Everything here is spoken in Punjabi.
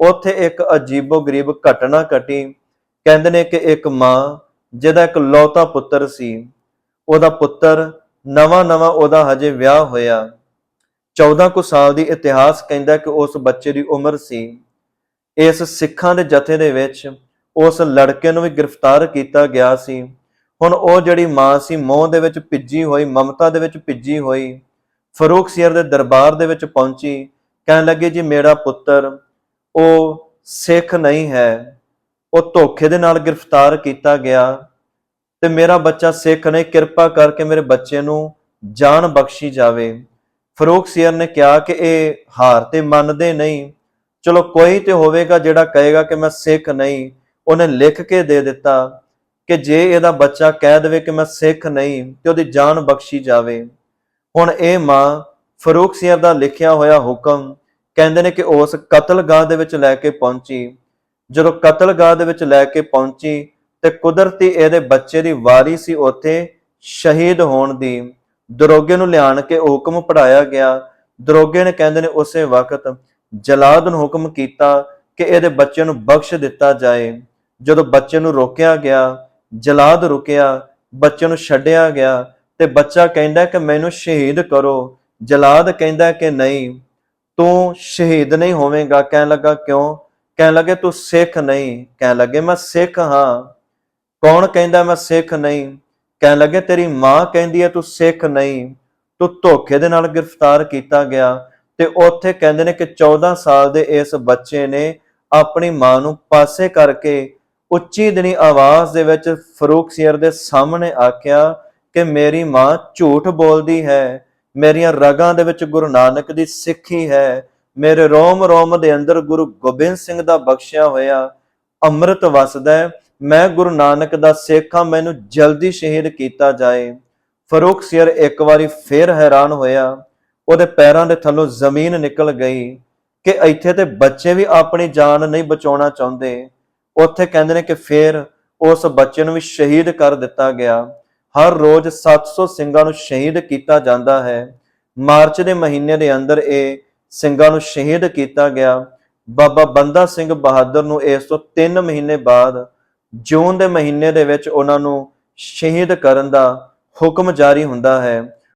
ਉੱਥੇ ਇੱਕ ਅਜੀਬੋ-ਗਰੀਬ ਘਟਨਾ ਘਟੀ। ਕਹਿੰਦੇ ਨੇ ਕਿ ਇੱਕ ਮਾਂ, ਜਿਹਦਾ ਇੱਕ ਲੌਤਾ ਪੁੱਤਰ ਸੀ, ਉਹਦਾ ਪੁੱਤਰ ਨਵਾਂ-ਨਵਾਂ ਉਹਦਾ ਹਜੇ ਵਿਆਹ ਹੋਇਆ। 14 ਕੁ ਸਾਲ ਦੀ ਇਤਿਹਾਸ ਕਹਿੰਦਾ ਕਿ ਉਸ ਬੱਚੇ ਦੀ ਉਮਰ ਸੀ। ਇਸ ਸਿੱਖਾਂ ਦੇ ਜਥੇ ਦੇ ਵਿੱਚ ਉਸ ਲੜਕੇ ਨੂੰ ਵੀ ਗ੍ਰਿਫਤਾਰ ਕੀਤਾ ਗਿਆ ਸੀ। ਹੁਣ ਉਹ ਜਿਹੜੀ ਮਾਂ ਸੀ, ਮੋਹ ਦੇ ਵਿੱਚ ਭਿੱਜੀ ਹੋਈ, ਮਮਤਾ ਦੇ ਵਿੱਚ ਭਿੱਜੀ ਹੋਈ, ਫਰੂਖ ਸੀਰ ਦੇ ਦਰਬਾਰ ਦੇ ਵਿੱਚ ਪਹੁੰਚੀ। ਕਹਿਣ ਲੱਗੀ, ਜੀ, ਮੇਰਾ ਪੁੱਤਰ ਉਹ ਸਿੱਖ ਨਹੀਂ ਹੈ, ਉਹ ਧੋਖੇ ਦੇ ਨਾਲ ਗ੍ਰਿਫਤਾਰ ਕੀਤਾ ਗਿਆ ਤੇ ਮੇਰਾ ਬੱਚਾ ਸਿੱਖ ਨਹੀਂ ਕਿਰਪਾ ਕਰਕੇ ਮੇਰੇ ਬੱਚੇ ਨੂੰ ਜਾਨ ਬਖਸ਼ੀ ਜਾਵੇ। ਫਰੂਖ ਸੀਰ ਨੇ ਕਿਹਾ ਕਿ ਇਹ ਹਾਰ ਤੇ ਮੰਨਦੇ ਨਹੀਂ। ਚਲੋ ਕੋਈ ਤੇ ਹੋਵੇਗਾ ਜਿਹੜਾ ਕਹੇਗਾ ਕਿ ਮੈਂ ਸਿੱਖ ਨਹੀਂ। ਉਹਨੇ ਲਿਖ ਕੇ ਦੇ ਦਿੱਤਾ ਕਿ ਜੇ ਇਹਦਾ ਬੱਚਾ ਕਹਿ ਦੇਵੇ ਕਿ ਮੈਂ ਸਿੱਖ ਨਹੀਂ ਤੇ ਉਹਦੀ ਜਾਨ ਬਖਸ਼ੀ ਜਾਵੇ। ਹੁਣ ਇਹ ਮਾਂ ਫਰੂਖ ਸੀਰ ਦਾ ਲਿਖਿਆ ਹੋਇਆ ਹੁਕਮ ਕਹਿੰਦੇ ਨੇ ਕਿ ਉਸ ਕਤਲਗਾਹ ਦੇ ਵਿੱਚ ਲੈ ਕੇ ਪਹੁੰਚੀ। ਜਦੋਂ ਕਤਲਗਾਹ ਦੇ ਵਿੱਚ ਲੈ ਕੇ ਪਹੁੰਚੀ ਤੇ ਕੁਦਰਤੀ ਇਹਦੇ ਬੱਚੇ ਦੀ ਵਾਰੀ ਸੀ ਉੱਥੇ ਸ਼ਹੀਦ ਹੋਣ ਦੀ। ਦਰੋਗੇ ਨੂੰ ਲਿਆਣ ਕੇ ਹੁਕਮ ਪੜਾਇਆ ਗਿਆ। ਦਰੋਗੇ ਨੇ ਕਹਿੰਦੇ ਨੇ ਉਸੇ ਵਕਤ ਜਲਾਦ ਨੂੰ ਹੁਕਮ ਕੀਤਾ ਕਿ ਇਹਦੇ ਬੱਚੇ ਨੂੰ ਬਖਸ਼ ਦਿੱਤਾ ਜਾਏ। ਜਦੋਂ ਬੱਚੇ ਨੂੰ ਰੋਕਿਆ ਗਿਆ, ਜਲਾਦ ਰੁਕਿਆ, ਬੱਚੇ ਨੂੰ ਛੱਡਿਆ ਗਿਆ ਤੇ ਬੱਚਾ ਕਹਿੰਦਾ ਕਿ ਮੈਨੂੰ ਸ਼ਹੀਦ ਕਰੋ। ਜਲਾਦ ਕਹਿੰਦਾ ਕਿ ਨਹੀਂ ਤੂੰ ਸ਼ਹੀਦ ਨਹੀਂ ਹੋਵੇਂਗਾ। ਕਹਿਣ ਲੱਗਾ, ਕਿਉਂ? ਕਹਿਣ ਲੱਗੇ, ਤੂੰ ਸਿੱਖ ਨਹੀਂ। ਕਹਿਣ ਲੱਗੇ, ਮੈਂ ਸਿੱਖ ਹਾਂ। ਕੌਣ ਕਹਿੰਦਾ ਮੈਂ ਸਿੱਖ ਨਹੀਂ? ਕਹਿਣ ਲੱਗੇ, ਤੇਰੀ ਮਾਂ ਕਹਿੰਦੀ ਹੈ ਤੂੰ ਸਿੱਖ ਨਹੀਂ। ਤੂੰ ਧੋਖੇ ਦੇ ਨਾਲ ਗ੍ਰਿਫਤਾਰ ਕੀਤਾ ਗਿਆ। ਤੇ ਉੱਥੇ ਕਹਿੰਦੇ ਨੇ ਕਿ 14 ਸਾਲ ਦੇ ਇਸ ਬੱਚੇ ਨੇ ਆਪਣੀ ਮਾਂ ਨੂੰ ਪਾਸੇ ਕਰਕੇ ਉੱਚੀ ਦਣੀ ਆਵਾਜ਼ ਦੇ ਵਿੱਚ ਫਰੂਖ ਸੀਰ ਦੇ ਸਾਹਮਣੇ ਆਖਿਆ ਕਿ ਮੇਰੀ ਮਾਂ ਝੂਠ ਬੋਲਦੀ ਹੈ। ਮੇਰੀਆਂ ਰਗਾਂ ਦੇ ਵਿੱਚ ਗੁਰੂ ਨਾਨਕ ਦੀ ਸਿੱਖੀ ਹੈ ਮੇਰੇ ਰੋਮ ਰੋਮ ਦੇ ਅੰਦਰ ਗੁਰੂ ਗੋਬਿੰਦ ਸਿੰਘ ਦਾ ਬਖਸ਼ਿਆ ਹੋਇਆ ਅੰਮ੍ਰਿਤ ਵਸਦਾ ਹੈ। ਮੈਂ ਗੁਰੂ ਨਾਨਕ ਦਾ ਸਿੱਖ ਹਾਂ, ਮੈਨੂੰ ਜਲਦੀ ਸ਼ਹੀਦ ਕੀਤਾ ਜਾਏ। ਫਰੂਖ ਸਿਰ ਇੱਕ ਵਾਰੀ ਫੇਰ ਹੈਰਾਨ ਹੋਇਆ। ਉਹਦੇ ਪੈਰਾਂ ਦੇ ਥੱਲੋਂ ਜ਼ਮੀਨ ਨਿਕਲ ਗਈ ਕਿ ਇੱਥੇ ਤੇ ਬੱਚੇ ਵੀ ਆਪਣੀ ਜਾਨ ਨਹੀਂ ਬਚਾਉਣਾ ਚਾਹੁੰਦੇ। ਉੱਥੇ ਕਹਿੰਦੇ ਨੇ ਕਿ ਫੇਰ ਉਸ ਬੱਚੇ ਨੂੰ ਵੀ ਸ਼ਹੀਦ ਕਰ ਦਿੱਤਾ ਗਿਆ। ਹਰ ਰੋਜ਼ 700 ਸਿੰਘਾਂ ਨੂੰ ਸ਼ਹੀਦ ਕੀਤਾ ਜਾਂਦਾ ਹੈ। ਮਾਰਚ ਦੇ ਮਹੀਨੇ ਦੇ ਅੰਦਰ ਇਹ ਸਿੰਘਾਂ ਨੂੰ ਸ਼ਹੀਦ ਕੀਤਾ ਗਿਆ। ਬਾਬਾ ਬੰਦਾ ਸਿੰਘ ਬਹਾਦਰ ਨੂੰ ਇਸ ਤੋਂ 3 ਮਹੀਨੇ ਬਾਅਦ ਜੂਨ ਦੇ ਮਹੀਨੇ ਦੇ ਵਿੱਚ ਉਹਨਾਂ ਨੂੰ ਸ਼ਹੀਦ ਕਰਨ ਦਾ ਹੁਕਮ ਜਾਰੀ ਹੁੰਦਾ ਹੈ।